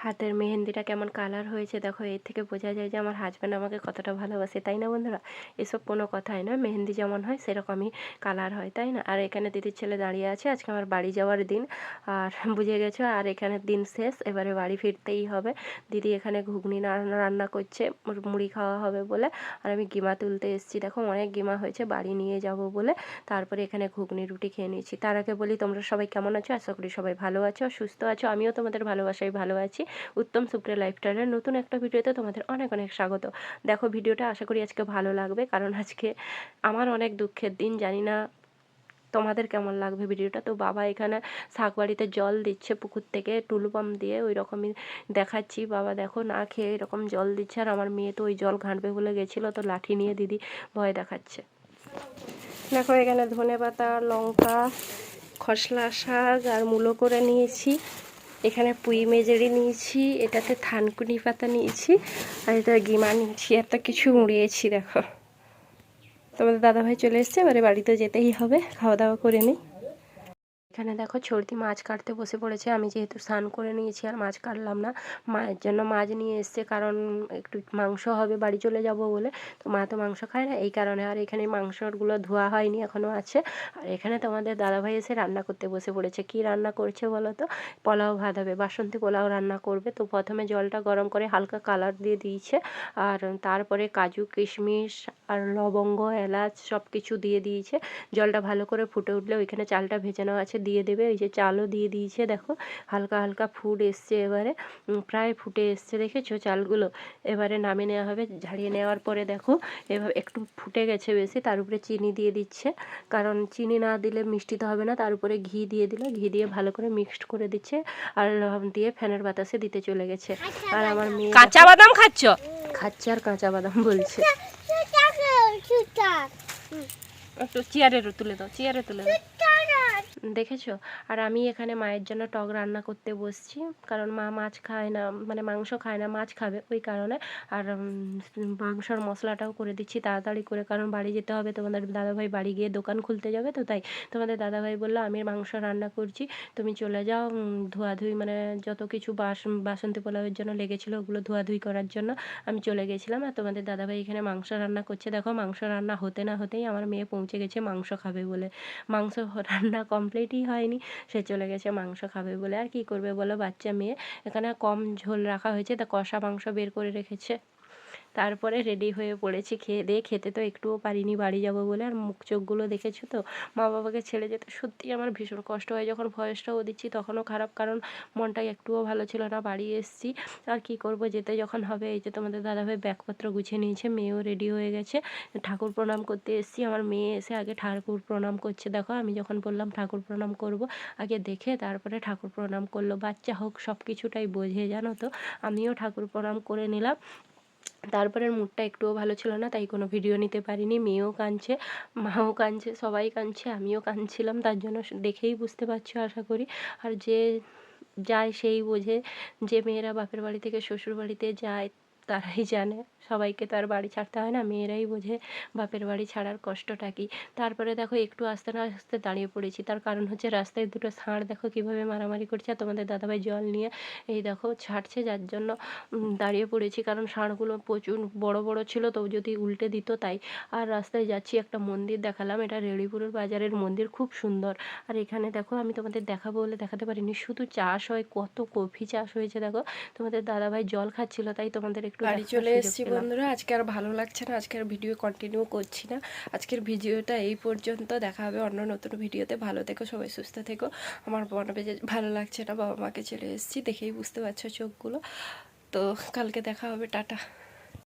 হাতের মেহেন্দিটা কেমন কালার হয়েছে? দেখো, এর থেকে বোঝা যায় যে আমার হাজব্যান্ড আমাকে কতটা ভালোবাসে, তাই না বন্ধুরা? এসব কোনো কথাই নয় মেহেন্দি যেমন হয়, সেরকমই কালার হয়, তাই না? আর এখানে দিদির ছেলে দাঁড়িয়ে আছে। আজকে আমার বাড়ি যাওয়ার দিন। আর বুঝে গেছো? আর এখানে দিন শেষ। এবারে বাড়ি ফিরতেই হবে। দিদি এখানে ঘুগনি রান্না করছে মুড়ি খাওয়া হবে বলে। আর আমি গিমা তুলতে এসেছি। দেখো, অনেক গিমা হয়েছে, বাড়ি নিয়ে যাব বলে। তারপরে এখানে ঘুগনি, রুটি খেয়ে নিয়েছি। তার আগে বলি, তোমরা সবাই কেমন আছো? আশা করি সবাই ভালো আছো, সুস্থ আছো। আমিও তোমাদের ভালোবাসায় ভালো আছি। উত্তম সুপ্রিয়া লাইফস্টাইলের নতুন একটা ভিডিওতে তোমাদের অনেক অনেক স্বাগত। দেখো, ভিডিওটা আশা করি আজকে ভালো লাগবে, কারণ আজকে আমার অনেক দুঃখের দিন, জানি না তোমাদের কেমন লাগবে ভিডিওটা। তো বাবা এখানে শাকবাড়িতে জল দিচ্ছে পুকুর থেকে, টুলু পাম্প দিয়ে ওই রকমই দেখাচ্ছি। বাবা দেখো, না খেয়ে এরকম জল দিচ্ছে, আর আমার মেয়ে তো ওই জল ঘাঁটবে বলে গেছিল, তো লাঠি নিয়ে দিদি ভয় দেখাচ্ছে। দেখো, এখানে ধনে পাতা লঙ্কা, খসলা শাক আর মূলো করে নিয়েছি। এখানে পুঁই মেজেরি নিয়েছি, এটাতে থানকুনি পাতা নিয়েছি, আর এটা গিমা নিয়েছি। এত কিছু উড়িয়েছি দেখো। তোমাদের দাদাভাই চলে এসছে, এবারে বাড়িতে যেতেই হবে, খাওয়া দাওয়া করে নিই। এখানে দেখো ছর্দি মাছ কাটতে বসে পড়েছে। আমি যেহেতু স্নান করে নিয়েছি আর মাছ কাটলাম না, মায়ের জন্য মাছ নিয়ে এসছে কারণ একটু মাংস হবে, বাড়ি চলে যাব বলে। তো মা তো মাংস খায় না, এই কারণে আর এখানে মাংসগুলো ধোয়া হয়নি এখনও আছে। আর এখানে তোমাদের দাদাভাই এসে রান্না করতে বসে পড়েছে। কি রান্না করছে বলো তো? পোলাও ভাত হবে, বাসন্তী পোলাও রান্না করবে। তো প্রথমে জলটা গরম করে হালকা কালার দিয়ে দিয়েছে। আর তারপরে কাজু, কিশমিশ আর লবঙ্গ, এলাচ সব কিছু দিয়ে দিয়েছে। জলটা ভালো করে ফুটে উঠলে ওইখানে চালটা ভেজে নেওয়া আছে। দিয়ে দেবে ওই যে চালও দিয়ে দিয়েছে দেখো হালকা হালকা ফুট এসছে এবারে প্রায় ফুটে এসছে দেখেছ চালগুলো? এবারে নামিয়ে নেওয়া হবে ঝাড়িয়ে নেওয়ার পরে দেখো এবার একটু ফুটে গেছে বেশি তার উপরে চিনি দিয়ে দিচ্ছে কারণ চিনি না দিলে মিষ্টি তো হবে না তার উপরে ঘি দিয়ে দিল ঘি দিয়ে ভালো করে মিক্সড করে দিচ্ছে আর দিয়ে ফ্যানের বাতাসে দিতে চলে গেছে। আর আমার মেয়ে কাঁচা বাদাম খাচ্ছ? খাচ্ছে আর কাঁচা বাদাম বলছে। Chutak. একটু চেয়ারে তুলে দাও চেয়ারে তুলে দাও। দেখেছ? আর আমি এখানে মায়ের জন্য টক রান্না করতে বসছি। কারণ মা মাছ খায় না মানে মাংস খায় না মাছ খাবে ওই কারণে। আর মাংসর মশলাটাও করে দিচ্ছি তাড়াতাড়ি করে। কারণ বাড়ি যেতে হবে তোমাদের দাদাভাই বাড়ি গিয়ে দোকান খুলতে যাবে তো তাই তোমাদের দাদাভাই বলল আমি মাংস রান্না করছি তুমি চলে যাও উম, ধোয়াধুয়ি মানে যত কিছু বাস বাসন্তী পোলাওয়ের জন্য লেগেছিলো ওগুলো ধোয়াধুয়ি করার জন্য আমি চলে গেছিলাম। আর তোমাদের দাদাভাই এখানে মাংস রান্না করছে। দেখো মাংস রান্না হতে না হতেই আমার মেয়ে পৌঁছে গেছে মাংস খাবে বলে। মাংস রান্না কমপ্লিটই হয়নি। সে চলে গেছে, মাংস খাবে বলে। আর কি করবে বলো? বাচ্চা মেয়ে। এখানে কম ঝোল রাখা হয়েছে। তা কষা মাংস বের করে রেখেছে। তারপরে রেডি হয়ে পড়েছি খেয়ে দিয়ে খেতে তো একটুও পারিনি, বাড়ি যাব বলে আর মুখ চোখগুলো দেখেছ তো? মা বাবাকে ছেড়ে যেতে সত্যিই আমার ভীষণ কষ্ট হয়, যখন ভয়েসটাও দিচ্ছি তখনও খারাপ কারণ মনটা একটুও ভালো ছিল না, বাড়ি এসেছি। আর কি করব, যেতে যখন হবে, এই যে তোমাদের দাদাভাই ব্যাগপত্র গুছিয়ে নিয়েছে, মেয়েও রেডি হয়ে গেছে। ঠাকুর প্রণাম করতে এসেছি, আমার মেয়ে এসে আগে ঠাকুর প্রণাম করছে, দেখো আমি যখন বললাম ঠাকুর প্রণাম করব, আগে দেখে তারপরে ঠাকুর প্রণাম করল, বাচ্চা হোক সব কিছুটাই বোঝে, জানো তো? আমিও ঠাকুর প্রণাম করে নিলাম। তারপরে মুডটা একটুও ভালো ছিল না, তাই কোনো ভিডিও নিতে পারিনি। মেয়েও কাঁদছে, মাও কাঁদছে, সবাই কাঁদছে, আমিও কাঁদছিলাম, তার জন্য দেখেই বুঝতে পারছ আশা করি। আর যে যায় সেই বোঝে যে মেয়েরা বাপের বাড়ি থেকে শ্বশুর বাড়িতে যায় তারাই জানে। সবাইকে তো আর বাড়ি ছাড়তে হয় না, মেয়েরাই বোঝে বাপের বাড়ি ছাড়ার কষ্টটা কি। তারপরে দেখো একটু আস্তে না আস্তে দাঁড়িয়ে পড়েছি। তার কারণ হচ্ছে রাস্তায় দুটো ষাঁড় দেখো কীভাবে মারামারি করছে। তোমাদের দাদাভাই জল নিয়ে এই দেখো ছাড়ছে, যার জন্য দাঁড়িয়ে পড়েছি। কারণ ষাঁড়গুলো প্রচুর বড় বড় ছিল, তো যদি উল্টে দিত তাই। আর রাস্তায় যাচ্ছি, একটা মন্দির দেখালাম। এটা রেড়িপুরের বাজারের মন্দির, খুব সুন্দর। আর এখানে দেখো আমি তোমাদের দেখাবো বলে দেখাতে পারিনি। শুধু চাষ হয়, কত কফি চাষ হয়েছে দেখো। তোমাদের দাদাভাই জল খাচ্ছিল, তাই তোমাদের একটু বাড়ি চলে এসেছি বন্ধুরা। আজকে আর ভালো লাগছে না আজকে আর ভিডিও কন্টিনিউ করছি না। আজকের ভিডিওটা এই পর্যন্ত দেখা হবে অন্য নতুন ভিডিওতে ভালো থেকো সবাই সুস্থ থেকো। আমার মনে বেজে ভালো লাগছে না বাবা মাকে চলে এসেছি দেখেই বুঝতে পারছ চোখগুলো। তো কালকে দেখা হবে টাটা।